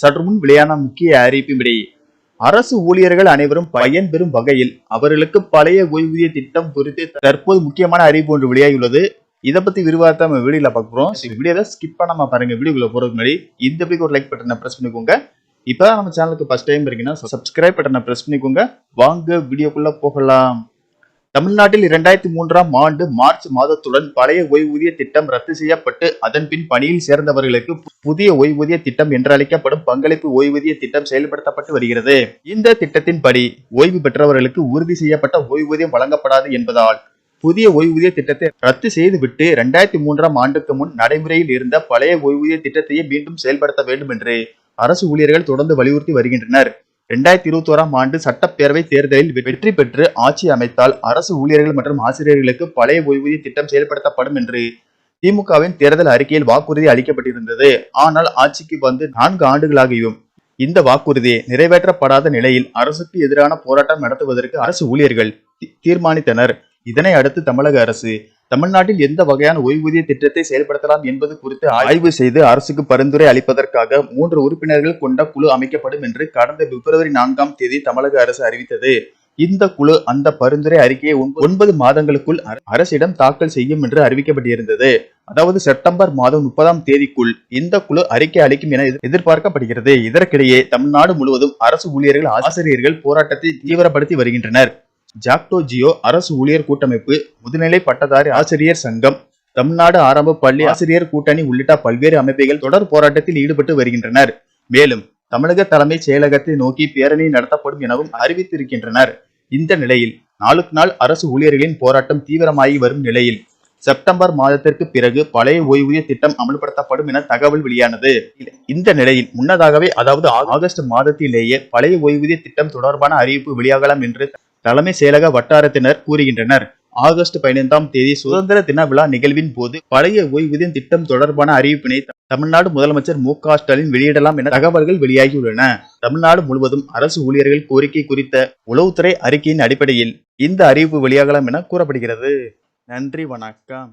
சற்று முன் வெளியான முக்கிய அறிவிப்பின்படி அரசு ஊழியர்கள் அனைவரும் பயன்பெறும் வகையில் அவர்களுக்கு பழைய ஓய்வூதிய திட்டம் குறித்து தற்போது முக்கியமான அறிவிப்பு ஒன்று வெளியாகியுள்ளது. இதை பத்தி விரிவாக நம்ம வீடியோல பார்க்க வீடியோ வீடியோவை ஸ்கிப் பண்ணாம பாருங்க. வீடியோக்குள்ள போறதுக்கு முன்னாடி இந்த வீடியோக்கு ஒரு லைக் பட்டனை பிரஸ் பண்ணிக்கோங்க. இப்பதான் நம்ம சேனலுக்கு ஃபர்ஸ்ட் டைம் இருக்கீங்கன்னா சப்ஸ்கிரைப் பட்டனை பிரஸ் பண்ணிக்கோங்க. வாங்க வீடியோக்குள்ள போகலாம். தமிழ்நாட்டில் இரண்டாயிரத்தி மூன்றாம் ஆண்டு மார்ச் மாதத்துடன் பழைய ஓய்வூதிய திட்டம் ரத்து செய்யப்பட்டு அதன் பின் பணியில் சேர்ந்தவர்களுக்கு புதிய ஓய்வூதிய திட்டம் என்றழைக்கப்படும் பங்களிப்பு ஓய்வூதிய திட்டம் செயல்படுத்தப்பட்டு வருகிறது. இந்த திட்டத்தின்படி ஓய்வு பெற்றவர்களுக்கு உறுதி செய்யப்பட்ட ஓய்வூதியம் வழங்கப்படாது என்பதால் புதிய ஓய்வூதிய திட்டத்தை ரத்து செய்துவிட்டு இரண்டாயிரத்தி மூன்றாம் ஆண்டுக்கு முன் நடைமுறையில் இருந்த பழைய ஓய்வூதிய திட்டத்தையே மீண்டும் செயல்படுத்த வேண்டும் என்று அரசு ஊழியர்கள் தொடர்ந்து வலியுறுத்தி வருகின்றனர். இரண்டாயிரத்தி இருபத்தி ஓராம் ஆண்டு சட்டப்பேரவை தேர்தலில் வெற்றி பெற்று ஆட்சி அமைத்தால் அரசு ஊழியர்கள் மற்றும் ஆசிரியர்களுக்கு பழைய ஓய்வூதிய திட்டம் செயல்படுத்தப்படும் என்று திமுகவின் தேர்தல் அறிக்கையில் வாக்குறுதி அளிக்கப்பட்டிருந்தது. ஆனால் ஆட்சிக்கு வந்து நான்கு ஆண்டுகளாகியும் இந்த வாக்குறுதி நிறைவேற்றப்படாத நிலையில் அரசுக்கு எதிரான போராட்டம் நடத்துவதற்கு அரசு ஊழியர்கள் தி- தீர்மானித்தனர். இதனை அடுத்து தமிழக அரசு தமிழ்நாட்டில் எந்த வகையான ஓய்வூதிய திட்டத்தை செயல்படுத்தலாம் என்பது குறித்து ஆய்வு செய்து அரசுக்கு பரிந்துரை அளிப்பதற்காக மூன்று உறுப்பினர்கள் கொண்ட குழு அமைக்கப்படும் என்று கடந்த பிப்ரவரி நான்காம் தேதி தமிழக அரசு அறிவித்தது. இந்த குழு அந்த பரிந்துரை அறிக்கையை ஒன்பது மாதங்களுக்குள் அரசிடம் தாக்கல் செய்யும் என்று அறிவிக்கப்பட்டிருந்தது. அதாவது செப்டம்பர் மாதம் முப்பதாம் தேதிக்குள் இந்த குழு அறிக்கை அளிக்கும் என எதிர்பார்க்கப்படுகிறது. இதற்கிடையே தமிழ்நாடு முழுவதும் அரசு ஊழியர்கள் ஆசிரியர்கள் போராட்டத்தை தீவிரப்படுத்தி வருகின்றனர். ஜாக்டோ ஜியோ அரசு ஊழியர் கூட்டமைப்பு முதுநிலை பட்டதாரி ஆசிரியர் சங்கம் தமிழ்நாடு ஆரம்ப பள்ளி ஆசிரியர் கூட்டணி உள்ளிட்ட பல்வேறு அமைப்புகள் தொடர் போராட்டத்தில் ஈடுபட்டு வருகின்றனர். மேலும் தமிழக தலைமைச் செயலகத்தை நோக்கி பேரணி நடத்தப்படும் எனவும் அறிவித்திருக்கின்றனர். இந்த நிலையில் நாளுக்கு நாள் அரசு ஊழியர்களின் போராட்டம் தீவிரமாகி வரும் நிலையில் செப்டம்பர் மாதத்திற்கு பிறகு பழைய ஓய்வூதிய திட்டம் அமல்படுத்தப்படும் என தகவல் வெளியானது. இந்த நிலையில் முன்னதாகவே அதாவது ஆகஸ்ட் மாதத்திலேயே பழைய ஓய்வூதிய திட்டம் தொடர்பான அறிவிப்பு வெளியாகலாம் என்று தலைமை செயலக வட்டாரத்தினர் கூறுகின்றனர். ஆகஸ்ட் பதினைந்தாம் தேதி சுதந்திர தின விழா நிகழ்வின் போது பழைய ஓய்வூதியம் திட்டம் தொடர்பான அறிவிப்பினை தமிழ்நாடு முதலமைச்சர் மு க ஸ்டாலின் வெளியிடலாம் என தகவல்கள் வெளியாகியுள்ளன. தமிழ்நாடு முழுவதும் அரசு ஊழியர்கள் கோரிக்கை குறித்த உளவுத்துறை அறிக்கையின் அடிப்படையில் இந்த அறிவிப்பு வெளியாகலாம் என கூறப்படுகிறது. நன்றி வணக்கம்.